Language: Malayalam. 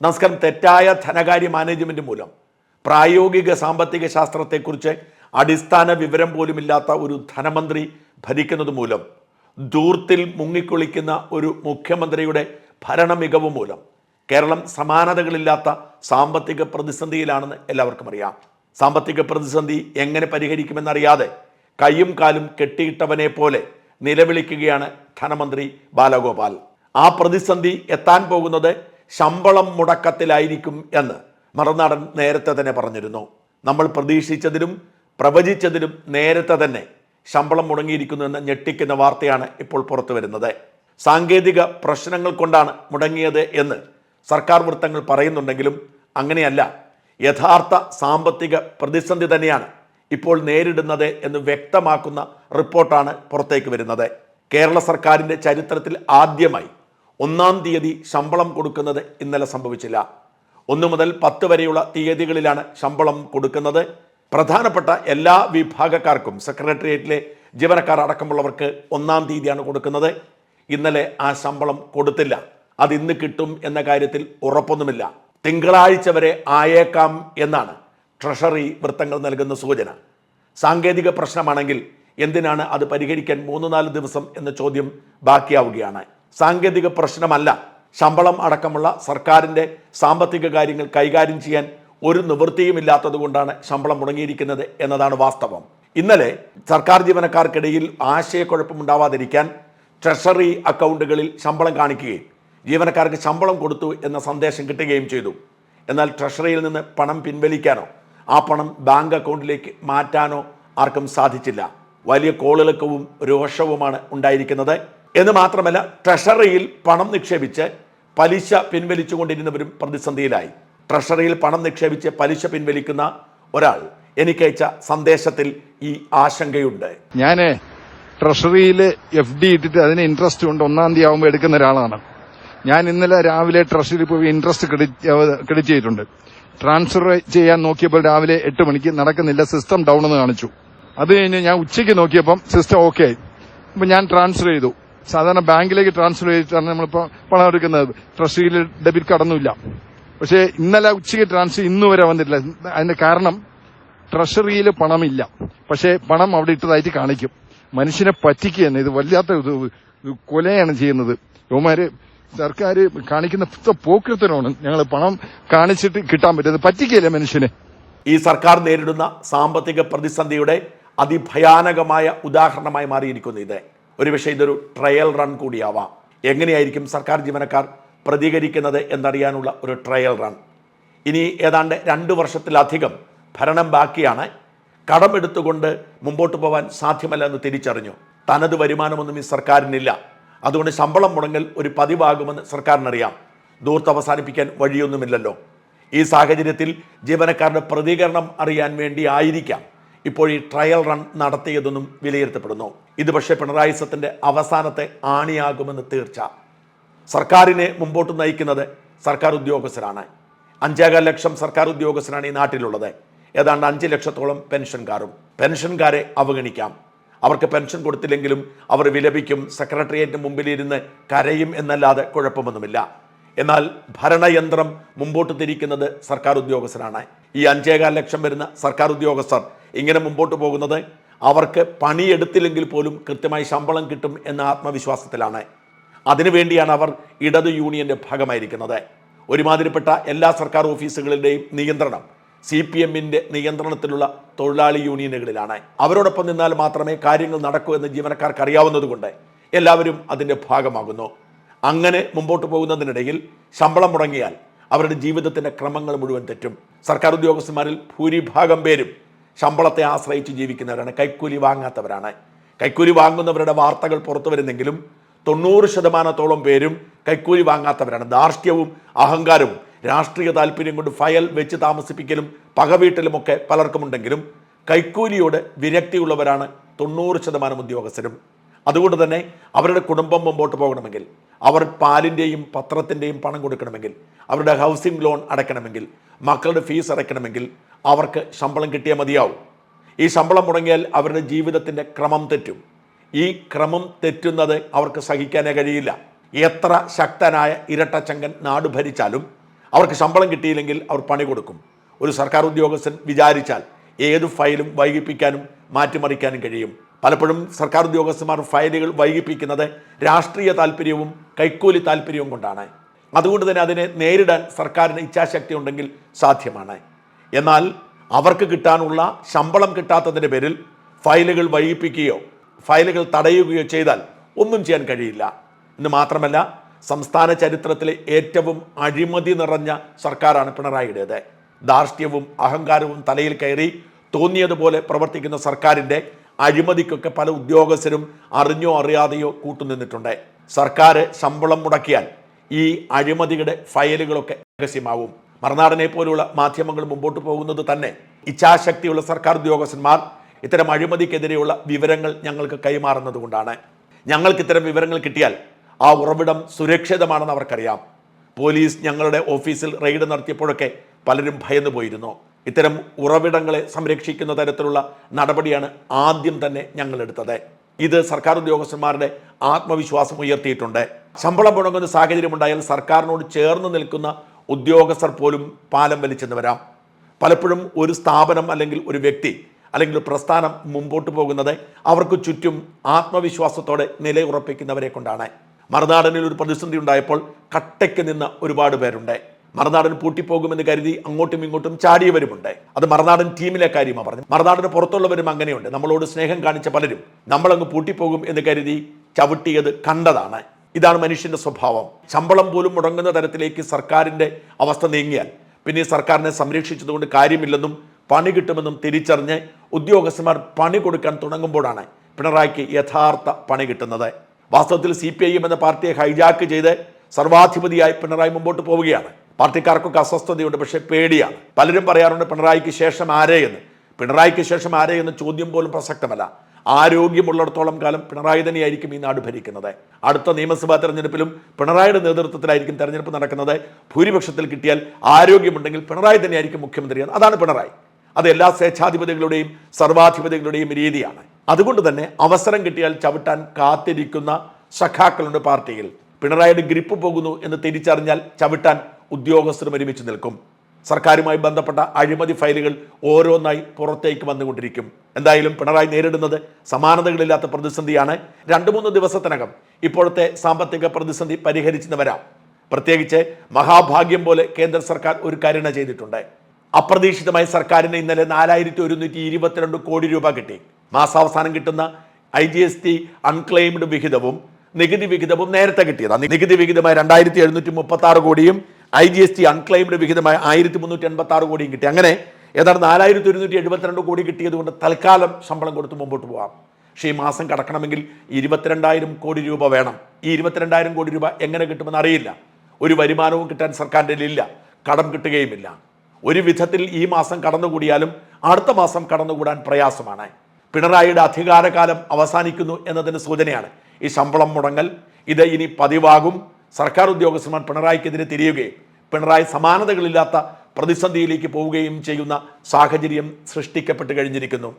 നമസ്കാരം. തെറ്റായ ധനകാര്യ മാനേജ്മെന്റ് മൂലം പ്രായോഗിക സാമ്പത്തിക ശാസ്ത്രത്തെക്കുറിച്ച് അടിസ്ഥാന വിവരം പോലുമില്ലാത്ത ഒരു ധനമന്ത്രി ഭരിക്കുന്നത് മൂലം ദൂർത്തിൽ മുങ്ങിക്കുളിക്കുന്ന ഒരു മുഖ്യമന്ത്രിയുടെ ഭരണ മികവ് മൂലം കേരളം സമാനതകളില്ലാത്ത സാമ്പത്തിക പ്രതിസന്ധിയിലാണെന്ന് എല്ലാവർക്കും അറിയാം. സാമ്പത്തിക പ്രതിസന്ധി എങ്ങനെ പരിഹരിക്കുമെന്നറിയാതെ കൈയും കാലും കെട്ടിയിട്ടവനെ പോലെ നിലവിളിക്കുകയാണ് ധനമന്ത്രി ബാലഗോപാൽ. ആ പ്രതിസന്ധി എത്താൻ പോകുന്നത് ശമ്പളം മുടക്കത്തിലായിരിക്കും എന്ന് മറുനാടൻ നേരത്തെ തന്നെ പറഞ്ഞിരുന്നു. നമ്മൾ പ്രതീക്ഷിച്ചതിലും പ്രവചിച്ചതിലും നേരത്തെ തന്നെ ശമ്പളം മുടങ്ങിയിരിക്കുന്നു എന്ന ഞെട്ടിക്കുന്ന വാർത്തയാണ് ഇപ്പോൾ പുറത്തു വരുന്നത്. സാങ്കേതിക പ്രശ്നങ്ങൾ കൊണ്ടാണ് മുടങ്ങിയത് എന്ന് സർക്കാർ വൃത്തങ്ങൾ പറയുന്നുണ്ടെങ്കിലും അങ്ങനെയല്ല. യഥാർത്ഥ സാമ്പത്തിക പ്രതിസന്ധി തന്നെയാണ് ഇപ്പോൾ നേരിടുന്നത് എന്ന് വ്യക്തമാക്കുന്ന റിപ്പോർട്ടാണ് പുറത്തേക്ക് വരുന്നത്. കേരള സർക്കാരിന്റെ ചരിത്രത്തിൽ ആദ്യമായി ഒന്നാം തീയതി ശമ്പളം കൊടുക്കുന്നത് ഇന്നലെ സംഭവിച്ചില്ല. ഒന്ന് മുതൽ പത്ത് വരെയുള്ള തീയതികളിലാണ് ശമ്പളം കൊടുക്കുന്നത്. പ്രധാനപ്പെട്ട എല്ലാ വിഭാഗക്കാർക്കും സെക്രട്ടേറിയറ്റിലെ ജീവനക്കാർ അടക്കമുള്ളവർക്ക് ഒന്നാം തീയതിയാണ് കൊടുക്കുന്നത്. ഇന്നലെ ആ ശമ്പളം കൊടുത്തില്ല. അത് ഇന്ന് കിട്ടും എന്ന കാര്യത്തിൽ ഉറപ്പൊന്നുമില്ല. തിങ്കളാഴ്ച വരെ ആയേക്കാം എന്നാണ് ട്രഷറി വൃത്തങ്ങൾ നൽകുന്ന സൂചന. സാങ്കേതിക പ്രശ്നമാണെങ്കിൽ എന്തിനാണ് അത് പരിഹരിക്കാൻ മൂന്ന് നാല് ദിവസം എന്ന ചോദ്യം ബാക്കിയാവുകയാണ്. സാങ്കേതിക പ്രശ്നമല്ല. ശമ്പളം അടക്കമുള്ള സർക്കാരിന്റെ സാമ്പത്തിക കാര്യങ്ങൾ കൈകാര്യം ചെയ്യാൻ ഒരു നിവൃത്തിയുമില്ലാത്തത് കൊണ്ടാണ് ശമ്പളം മുടങ്ങിയിരിക്കുന്നത് എന്നതാണ് വാസ്തവം. ഇന്നലെ സർക്കാർ ജീവനക്കാർക്കിടയിൽ ആശയക്കുഴപ്പമുണ്ടാവാതിരിക്കാൻ ട്രഷറി അക്കൗണ്ടുകളിൽ ശമ്പളം കാണിക്കുകയും ജീവനക്കാർക്ക് ശമ്പളം കൊടുത്തു എന്ന സന്ദേശം കിട്ടുകയും ചെയ്തു. എന്നാൽ ട്രഷറിയിൽ നിന്ന് പണം പിൻവലിക്കാനോ ആ പണം ബാങ്ക് അക്കൗണ്ടിലേക്ക് മാറ്റാനോ ആർക്കും സാധിച്ചില്ല. വലിയ കോളിളക്കവും രോഷവുമാണ് ഉണ്ടായിരിക്കുന്നത്. എന്ന് മാത്രമല്ല ട്രഷറിയിൽ പണം നിക്ഷേപിച്ച് പലിശ പിൻവലിച്ചുകൊണ്ടിരുന്നവരും പ്രതിസന്ധിയിലായി. ട്രഷറിയിൽ പണം നിക്ഷേപിച്ച് പലിശ പിൻവലിക്കുന്ന ഒരാൾ എനിക്കയച്ച സന്ദേശത്തിൽ ഈ ആശങ്കയുണ്ട്. ഞാൻ ട്രഷറിയിൽ എഫ് ഡി ഇട്ടിട്ട് അതിന് ഇൻട്രസ്റ്റ് ഉണ്ട് ഒന്നാം തീയതി ആകുമ്പോൾ എടുക്കുന്ന ഒരാളാണ്. ഞാൻ ഇന്നലെ രാവിലെ ട്രഷറിയിൽ പോയി ഇൻട്രസ്റ്റ് ക്രെഡിറ്റ് ചെയ്തിട്ടുണ്ട്. ട്രാൻസ്ഫർ ചെയ്യാൻ നോക്കിയപ്പോൾ രാവിലെ എട്ട് മണിക്ക് നടക്കുന്നില്ല സിസ്റ്റം ഡൗൺ എന്ന് കാണിച്ചു. അത് കഴിഞ്ഞ് ഞാൻ ഉച്ചയ്ക്ക് നോക്കിയപ്പം സിസ്റ്റം ഓക്കെ ആയി. അപ്പം ഞാൻ ട്രാൻസ്ഫർ ചെയ്തു. സാധാരണ ബാങ്കിലേക്ക് ട്രാൻസ്ഫർ ചെയ്തിട്ടാണ് നമ്മളിപ്പോൾ പണം എടുക്കുന്നത്. ട്രഷറിയിൽ ഡെബിറ്റ് കാർഡൊന്നുമില്ല പക്ഷേ ഇന്നലെ ഉച്ചയ്ക്ക് ട്രാൻസ്ഫർ ഇന്നു വരെ വന്നിട്ടില്ല. അതിന്റെ കാരണം ട്രഷറിയിൽ പണമില്ല. പക്ഷേ പണം അവിടെ ഇട്ടതായിട്ട് കാണിക്കും. മനുഷ്യനെ ഇത് വല്ലാത്ത ഇത് ഇത് കൊലയാണ് ചെയ്യുന്നത്. യുവമാര് സർക്കാർ കാണിക്കുന്ന പോക്കൃത്തനാണ് ഞങ്ങൾ പണം കാണിച്ചിട്ട് കിട്ടാൻ പറ്റുന്നത്. പറ്റിക്കുകയല്ലേ മനുഷ്യനെ. ഈ സർക്കാർ നേരിടുന്ന സാമ്പത്തിക പ്രതിസന്ധിയുടെ അതിഭയാനകമായ ഉദാഹരണമായി മാറിയിരിക്കുന്നു ഇത്. ഒരുപക്ഷെ ഇതൊരു ട്രയൽ റൺ കൂടിയാവാം. എങ്ങനെയായിരിക്കും സർക്കാർ ജീവനക്കാർ പ്രതികരിക്കുന്നത് എന്നറിയാനുള്ള ഒരു ട്രയൽ റൺ ഇനി ഏതാണ്ട് രണ്ട് വർഷത്തിലധികം ഭരണം ബാക്കിയാണ്. കടമെടുത്തുകൊണ്ട് മുമ്പോട്ട് പോകാൻ സാധ്യമല്ല എന്ന് തിരിച്ചറിഞ്ഞു. തനത് വരുമാനമൊന്നും ഈ സർക്കാരിനില്ല. അതുകൊണ്ട് ശമ്പളം മുടങ്ങൽ ഒരു പതിവാകുമെന്ന് സർക്കാരിനറിയാം. ദൂർത്ത് അവസാനിപ്പിക്കാൻ വഴിയൊന്നുമില്ലല്ലോ. ഈ സാഹചര്യത്തിൽ ജീവനക്കാരുടെ പ്രതികരണം അറിയാൻ വേണ്ടി ആയിരിക്കാം ഇപ്പോൾ ഈ ട്രയൽ റൺ നടത്തിയതെന്നും വിലയിരുത്തപ്പെടുന്നു. ഇത് പക്ഷേ പിണറായി സത്തിന്റെ അവസാനത്തെ ആണിയാകുമെന്ന് തീർച്ച. സർക്കാരിനെ മുമ്പോട്ട് നയിക്കുന്നത് സർക്കാർ ഉദ്യോഗസ്ഥരാണ്. അഞ്ചേകാൽ ലക്ഷം സർക്കാർ ഉദ്യോഗസ്ഥരാണ് ഈ നാട്ടിലുള്ളത്. ഏതാണ്ട് അഞ്ച് ലക്ഷത്തോളം പെൻഷൻകാരും. പെൻഷൻകാരെ അവഗണിക്കാം. അവർക്ക് പെൻഷൻ കൊടുത്തില്ലെങ്കിലും അവർ വിലപിക്കും സെക്രട്ടേറിയറ്റിന് മുമ്പിലിരുന്ന് കരയും എന്നല്ലാതെ കുഴപ്പമൊന്നുമില്ല. എന്നാൽ ഭരണയന്ത്രം മുമ്പോട്ട് തിരിക്കുന്നത് സർക്കാർ ഉദ്യോഗസ്ഥരാണ്. ഈ അഞ്ചേകാൽ ലക്ഷം വരുന്ന സർക്കാർ ഉദ്യോഗസ്ഥർ ഇങ്ങനെ മുമ്പോട്ട് പോകുന്നത് അവർക്ക് പണിയെടുത്തില്ലെങ്കിൽ പോലും കൃത്യമായി ശമ്പളം കിട്ടും എന്ന ആത്മവിശ്വാസത്തിലാണ്. അതിനുവേണ്ടിയാണ് അവർ ഇടത് യൂണിയന്റെ ഭാഗമായിരിക്കുന്നത്. ഒരുമാതിരിപ്പെട്ട എല്ലാ സർക്കാർ ഓഫീസുകളുടെയും നിയന്ത്രണം സി പി എമ്മിന്റെ നിയന്ത്രണത്തിലുള്ള തൊഴിലാളി യൂണിയനുകളിലാണ്. അവരോടൊപ്പം നിന്നാൽ മാത്രമേ കാര്യങ്ങൾ നടക്കൂ എന്ന് ജീവനക്കാർക്ക് അറിയാവുന്നതുകൊണ്ട് എല്ലാവരും അതിന്റെ ഭാഗമാകുന്നു. അങ്ങനെ മുമ്പോട്ട് പോകുന്നതിനിടയിൽ ശമ്പളം മുടങ്ങിയാൽ അവരുടെ ജീവിതത്തിന്റെ ക്രമങ്ങൾ മുഴുവൻ തെറ്റും. സർക്കാർ ഉദ്യോഗസ്ഥന്മാരിൽ ഭൂരിഭാഗം പേരും ശമ്പളത്തെ ആശ്രയിച്ച് ജീവിക്കുന്നവരാണ്. കൈക്കൂലി വാങ്ങാത്തവരാണ്. കൈക്കൂലി വാങ്ങുന്നവരുടെ വാർത്തകൾ പുറത്തു വരുന്നെങ്കിലും തൊണ്ണൂറ് ശതമാനത്തോളം പേരും കൈക്കൂലി വാങ്ങാത്തവരാണ്. ധാർഷ്ട്യവും അഹങ്കാരവും രാഷ്ട്രീയ താല്പര്യം കൊണ്ട് ഫയൽ വെച്ച് താമസിപ്പിക്കലും പകവീട്ടലുമൊക്കെ പലർക്കുമുണ്ടെങ്കിലും കൈക്കൂലിയോട് വിരക്തിയുള്ളവരാണ് തൊണ്ണൂറ് ശതമാനം ഉദ്യോഗസ്ഥരും. അതുകൊണ്ട് തന്നെ അവരുടെ കുടുംബം മുമ്പോട്ട് പോകണമെങ്കിൽ അവർ പാലിന്റെയും പത്രത്തിന്റെയും പണം കൊടുക്കണമെങ്കിൽ അവരുടെ ഹൗസിംഗ് ലോൺ അടയ്ക്കണമെങ്കിൽ മക്കളുടെ ഫീസ് അടയ്ക്കണമെങ്കിൽ അവർക്ക് ശമ്പളം കിട്ടിയാൽ മതിയാവും. ഈ ശമ്പളം മുടങ്ങിയാൽ അവരുടെ ജീവിതത്തിന്റെ ക്രമം തെറ്റും. ഈ ക്രമം തെറ്റുന്നത് അവർക്ക് സഹിക്കാനേ കഴിയില്ല. എത്ര ശക്തനായ ഇരട്ടച്ചങ്കൻ നാട് ഭരിച്ചാലും അവർക്ക് ശമ്പളം കിട്ടിയില്ലെങ്കിൽ അവർ പണി കൊടുക്കും. ഒരു സർക്കാർ ഉദ്യോഗസ്ഥൻ വിചാരിച്ചാൽ ഏത് ഫയലും വൈകിപ്പിക്കാനും മാറ്റിമറിക്കാനും കഴിയും. പലപ്പോഴും സർക്കാർ ഉദ്യോഗസ്ഥന്മാർ ഫയലുകൾ വൈകിപ്പിക്കുന്നത് രാഷ്ട്രീയ താല്പര്യവും കൈക്കൂലി താല്പര്യവും കൊണ്ടാണ്. അതുകൊണ്ട് തന്നെ അതിനെ നേരിടാൻ സർക്കാരിന് ഇച്ഛാശക്തി ഉണ്ടെങ്കിൽ സാധ്യമാണ്. എന്നാൽ അവർക്ക് കിട്ടാനുള്ള ശമ്പളം കിട്ടാത്തതിന്റെ പേരിൽ ഫയലുകൾ വൈകിപ്പിക്കുകയോ ഫയലുകൾ തടയുകയോ ചെയ്താൽ ഒന്നും ചെയ്യാൻ കഴിയില്ല. എന്ന് മാത്രമല്ല സംസ്ഥാന ചരിത്രത്തിലെ ഏറ്റവും അഴിമതി നിറഞ്ഞ സർക്കാരാണ് പിണറായിയുടേത്. ധാർഷ്ട്യവും അഹങ്കാരവും തലയിൽ കയറി തോന്നിയതുപോലെ പ്രവർത്തിക്കുന്ന സർക്കാരിന്റെ അഴിമതിക്കൊക്കെ പല ഉദ്യോഗസ്ഥരും അറിഞ്ഞോ അറിയാതെയോ കൂട്ടുനിന്നിട്ടുണ്ട്. സർക്കാർ ശമ്പളം മുടക്കിയാൽ ഈ അഴിമതിയുടെ ഫയലുകളൊക്കെ രഹസ്യമാവും. മറുനാടനെ പോലുള്ള മാധ്യമങ്ങൾ മുമ്പോട്ട് പോകുന്നത് തന്നെ ഇച്ഛാശക്തിയുള്ള സർക്കാർ ഉദ്യോഗസ്ഥന്മാർ ഇത്തരം അഴിമതിക്കെതിരെയുള്ള വിവരങ്ങൾ ഞങ്ങൾക്ക് കൈമാറുന്നത് കൊണ്ടാണ്. ഞങ്ങൾക്ക് ഇത്തരം വിവരങ്ങൾ കിട്ടിയാൽ ആ ഉറവിടം സുരക്ഷിതമാണെന്ന് അവർക്കറിയാം. പോലീസ് ഞങ്ങളുടെ ഓഫീസിൽ റെയ്ഡ് നടത്തിയപ്പോഴൊക്കെ പലരും ഭയന്നു പോയിരുന്നു ഇത്തരം ഉറവിടങ്ങളെ സംരക്ഷിക്കുന്ന തരത്തിലുള്ള നടപടിയാണ് ആദ്യം തന്നെ ഞങ്ങൾ എടുത്തത് ഇത് സർക്കാർ ഉദ്യോഗസ്ഥന്മാരുടെ ആത്മവിശ്വാസം ഉയർത്തിയിട്ടുണ്ട്. ശമ്പളം മുടങ്ങുന്ന സാഹചര്യമുണ്ടായാൽ സർക്കാരിനോട് ചേർന്ന് നിൽക്കുന്ന ഉദ്യോഗസ്ഥർ പോലും പാലം വലിച്ചെന്ന് വരാം. പലപ്പോഴും ഒരു സ്ഥാപനം അല്ലെങ്കിൽ ഒരു വ്യക്തി അല്ലെങ്കിൽ പ്രസ്ഥാനം മുമ്പോട്ട് പോകുന്നത് അവർക്ക് ചുറ്റും ആത്മവിശ്വാസത്തോടെ നിലയുറപ്പിക്കുന്നവരെ കൊണ്ടാണ്. മറുനാടനിൽ ഒരു പ്രതിസന്ധി ഉണ്ടായപ്പോൾ കട്ടയ്ക്ക് നിന്ന് ഒരുപാട് പേരുണ്ട്. മറുനാടൻ പൂട്ടിപ്പോകുമെന്ന് കരുതി അങ്ങോട്ടും ഇങ്ങോട്ടും ചാടിയവരുമുണ്ട്. അത് മറുനാടൻ ടീമിലെ കാര്യമാണ് പറഞ്ഞു മറുനാടിന് പുറത്തുള്ളവരും അങ്ങനെയുണ്ട്. നമ്മളോട് സ്നേഹം കാണിച്ച പലരും നമ്മളങ്ങ് പൂട്ടിപ്പോകും എന്ന് കരുതി ചവിട്ടിയത് കണ്ടതാണ്. ഇതാണ് മനുഷ്യന്റെ സ്വഭാവം. ശമ്പളം പോലും മുടങ്ങുന്ന തരത്തിലേക്ക് സർക്കാരിന്റെ അവസ്ഥ നീങ്ങിയാൽ പിന്നെ സർക്കാരിനെ സംരക്ഷിച്ചതുകൊണ്ട് കാര്യമില്ലെന്നും പണി കിട്ടുമെന്നും തിരിച്ചറിഞ്ഞ് ഉദ്യോഗസ്ഥന്മാർ പണി കൊടുക്കാൻ തുടങ്ങുമ്പോഴാണ് പിണറായിക്ക് യഥാർത്ഥ പണി കിട്ടുന്നത്. വാസ്തവത്തിൽ സി എന്ന പാർട്ടിയെ ഹൈജാക്ക് ചെയ്ത് സർവാധിപതിയായി പിണറായി മുമ്പോട്ട് പോവുകയാണ്. പാർട്ടിക്കാർക്കൊക്കെ അസ്വസ്ഥതയുണ്ട് പക്ഷേ പേടിയാണ്. പലരും പറയാറുണ്ട് പിണറായിക്ക് ശേഷം ആരേ എന്ന്. പിണറായിക്ക് ശേഷം ആരേ എന്ന ചോദ്യം പോലും പ്രസക്തമല്ല. ആരോഗ്യമുള്ളിടത്തോളം കാലം പിണറായി തന്നെയായിരിക്കും ഈ നാട് ഭരിക്കുന്നത്. അടുത്ത നിയമസഭാ തെരഞ്ഞെടുപ്പിലും പിണറായിയുടെ നേതൃത്വത്തിലായിരിക്കും തെരഞ്ഞെടുപ്പ് നടക്കുന്നത്. ഭൂരിപക്ഷത്തിൽ കിട്ടിയാൽ ആരോഗ്യമുണ്ടെങ്കിൽ പിണറായി തന്നെയായിരിക്കും മുഖ്യമന്ത്രി അതാണ് പിണറായി. അത് എല്ലാ സ്വേച്ഛാധിപതികളുടെയും സർവാധിപതികളുടെയും രീതിയാണ്. അതുകൊണ്ട് തന്നെ അവസരം കിട്ടിയാൽ ചവിട്ടാൻ കാത്തിരിക്കുന്ന സഖാക്കളുണ്ട് പാർട്ടിയിൽ. പിണറായിയുടെ ഗ്രിപ്പ് പോകുന്നു എന്ന് തിരിച്ചറിഞ്ഞാൽ ചവിട്ടാൻ ഉദ്യോഗസ്ഥരും ഒരുമിച്ച് നിൽക്കും. സർക്കാരുമായി ബന്ധപ്പെട്ട അഴിമതി ഫയലുകൾ ഓരോന്നായി പുറത്തേക്ക് വന്നുകൊണ്ടിരിക്കും. എന്തായാലും പിണറായി നേരിടുന്നത് സമാനതകളില്ലാത്ത പ്രതിസന്ധിയാണ്. രണ്ട് മൂന്ന് ദിവസത്തിനകം ഇപ്പോഴത്തെ സാമ്പത്തിക പ്രതിസന്ധി പരിഹരിച്ചെന്ന് വരാം. പ്രത്യേകിച്ച് മഹാഭാഗ്യം പോലെ കേന്ദ്ര സർക്കാർ ഒരു കരുണ ചെയ്തിട്ടുണ്ട്. അപ്രതീക്ഷിതമായി സർക്കാരിന് ഇന്നലെ നാലായിരത്തി ഒരുന്നൂറ്റി ഇരുപത്തിരണ്ട് കോടി രൂപ കിട്ടി. മാസാവസാനം കിട്ടുന്ന I G S T unclaimed വിഹിതവും നികുതി വിഹിതവും നേരത്തെ കിട്ടിയതാണ്. നികുതി വിഹിതമായി രണ്ടായിരത്തി എഴുന്നൂറ്റി മുപ്പത്തി ആറ് കോടിയും I G S T unclaimed വിഹിതമായ ആയിരത്തി മുന്നൂറ്റി എൺപത്തി ആറ് കോടിയും കിട്ടി. അങ്ങനെ ഏതാണ്ട് നാലായിരത്തി ഒരുന്നൂറ്റി എഴുപത്തിരണ്ട് കോടി കിട്ടിയത് കൊണ്ട് തൽക്കാലം ശമ്പളം കൊടുത്ത് മുമ്പോട്ട് പോകാം പക്ഷേ ഈ മാസം കടക്കണമെങ്കിൽ ഇരുപത്തിരണ്ടായിരം കോടി രൂപ വേണം. ഈ ഇരുപത്തിരണ്ടായിരം കോടി രൂപ എങ്ങനെ കിട്ടുമെന്ന് അറിയില്ല. ഒരു വരുമാനവും കിട്ടാൻ സർക്കാരിന്റെ ഇല്ല കടം കിട്ടുകയുമില്ല. ഒരു വിധത്തിൽ ഈ മാസം കടന്നുകൂടിയാലും അടുത്ത മാസം കടന്നുകൂടാൻ പ്രയാസമാണ്. പിണറായിയുടെ അധികാരകാലം അവസാനിക്കുന്നു എന്നതിന് സൂചനയാണ്. ഈ ശമ്പളം മുടങ്ങൽ. ഇത് ഇനി പതിവാകും. സർക്കാർ ഉദ്യോഗസ്ഥന്മാർ പിണറായിക്കെതിരെ തിരിയുകയും പിണറായി സമാനതകളില്ലാത്ത പ്രതിസന്ധിയിലേക്ക് പോവുകയും ചെയ്യുന്ന സാഹചര്യം സൃഷ്ടിക്കപ്പെട്ട് കഴിഞ്ഞിരിക്കുന്നു.